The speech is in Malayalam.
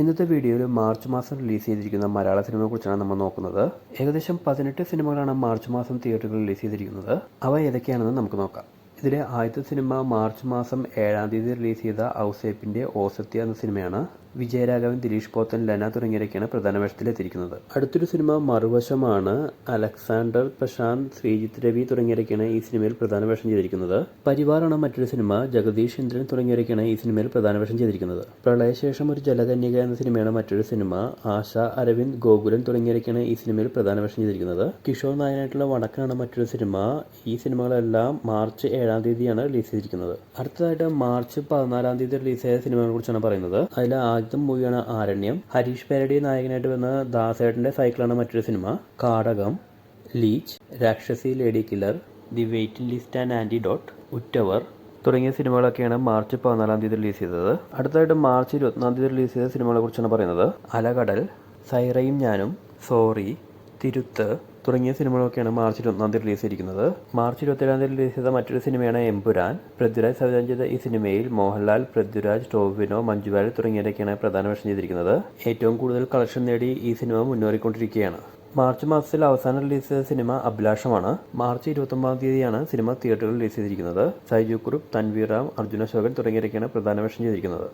ഇന്നത്തെ വീഡിയോയിൽ മാർച്ച് മാസം റിലീസ് ചെയ്തിരിക്കുന്ന മലയാള സിനിമയെ കുറിച്ചാണ് നമ്മൾ നോക്കുന്നത്. ഏകദേശം പതിനെട്ട് സിനിമകളാണ് മാർച്ച് മാസം തിയേറ്ററുകളിൽ റിലീസ് ചെയ്തിരിക്കുന്നത്. അവ ഏതൊക്കെയാണെന്ന് നമുക്ക് നോക്കാം. ഇതിലെ ആദ്യത്തെ സിനിമ മാർച്ച് മാസം ഏഴാം തീയതി റിലീസ് ചെയ്ത ഔസേപ്പിന്റെ ഓസത്യ എന്ന സിനിമയാണ്. വിജയരാഘവൻ ദിലീഷ് പോത്തൻ ലന തുടങ്ങിയവരൊക്കെയാണ് പ്രധാന വേഷത്തിലെത്തിയിരിക്കുന്നത്. അടുത്തൊരു സിനിമ മറുവശമാണ് അലക്സാണ്ടർ പ്രശാന്ത് ശ്രീജിത്ത് രവി തുടങ്ങിയവരൊക്കെയാണ് ഈ സിനിമയിൽ പ്രധാന വേഷം ചെയ്തിരിക്കുന്നത്. പരിവാറാണ് മറ്റൊരു സിനിമ ജഗദീഷ് ഇന്ദ്രൻ തുടങ്ങിയവരൊക്കെയാണ് ഈ സിനിമയിൽ പ്രധാന വേഷം ചെയ്തിരിക്കുന്നത്. പ്രളയശേഷം ഒരു ജലകന്യക എന്ന സിനിമയാണ് മറ്റൊരു സിനിമ ആശ അരവിന്ദ് ഗോകുലൻ തുടങ്ങിയവരൊക്കെയാണ് ഈ സിനിമയിൽ പ്രധാന വേഷം ചെയ്തിരിക്കുന്നത്. കിഷോർ നായനായിട്ടുള്ള വടക്കാണ് മറ്റൊരു സിനിമ. ഈ സിനിമകളെല്ലാം മാർച്ച് ഏഴാം തീയതിയാണ് റിലീസ് ചെയ്തിരിക്കുന്നത്. അടുത്തതായിട്ട് മാർച്ച് പതിനാലാം തീയതി റിലീസ് ചെയ്ത സിനിമകളെ കുറിച്ചാണ് പറയുന്നത്. അതിൽ ആദ്യത്തെ മൂവിയാണ് ആരണ്യം. ഹരീഷ് പേരടി നായകനായിട്ട് വന്ന ദാസേട്ടന്റെ സൈക്കിളാണ് മറ്റൊരു cinema Kadakam leech Rakshasi lady killer the waiting list and antidote Uttavar തുടങ്ങിയ സിനിമകളൊക്കെയാണ് മാർച്ച് പതിനാലാം തീയതി റിലീസ് ചെയ്തത്. അടുത്തതായിട്ട് മാർച്ച് ഇരുപത്തിനാം തീയതി റിലീസ് ചെയ്ത സിനിമകളെ കുറിച്ചാണ് പറയുന്നത്. അലകടൽ സൈറയും ഞാനും സോറി തിരുത്ത് തുടങ്ങിയ സിനിമകളൊക്കെയാണ് മാർച്ച് ഇരുപത്തൊന്നാം തീയതി റിലീസ് ചെയ്തിരിക്കുന്നത് മാർച്ച് ഇരുപത്തേഴാം തീയതി റിലീസ് ചെയ്ത മറ്റൊരു സിനിമയാണ് എംപുരാൻ. പൃഥ്വിരാജ് സംവിധാനം ചെയ്ത ഈ സിനിമയിൽ മോഹൻലാൽ പൃഥ്വിരാജ് ടോവിനോ മഞ്ജുവാൽ തുടങ്ങിയവരൊക്കെയാണ് പ്രധാന വേഷം ചെയ്തിരിക്കുന്നത്. ഏറ്റവും കൂടുതൽ കളക്ഷൻ നേടി ഈ സിനിമ മുന്നേറിക്കൊണ്ടിരിക്കുകയാണ്. മാർച്ച് മാസത്തിൽ അവസാനം റിലീസ് ചെയ്ത സിനിമ അഭിലാഷമാണ്. മാർച്ച് ഇരുപത്തൊമ്പതാം തീയതിയാണ് സിനിമ തിയേറ്ററിൽ റിലീസ് ചെയ്തിരിക്കുന്നത്. സൈജു കുറുപ്പ് തൻവീർ റാം അർജുന അശോകൻ തുടങ്ങിയവരൊക്കെയാണ് പ്രധാന വേഷം ചെയ്തിരിക്കുന്നത്.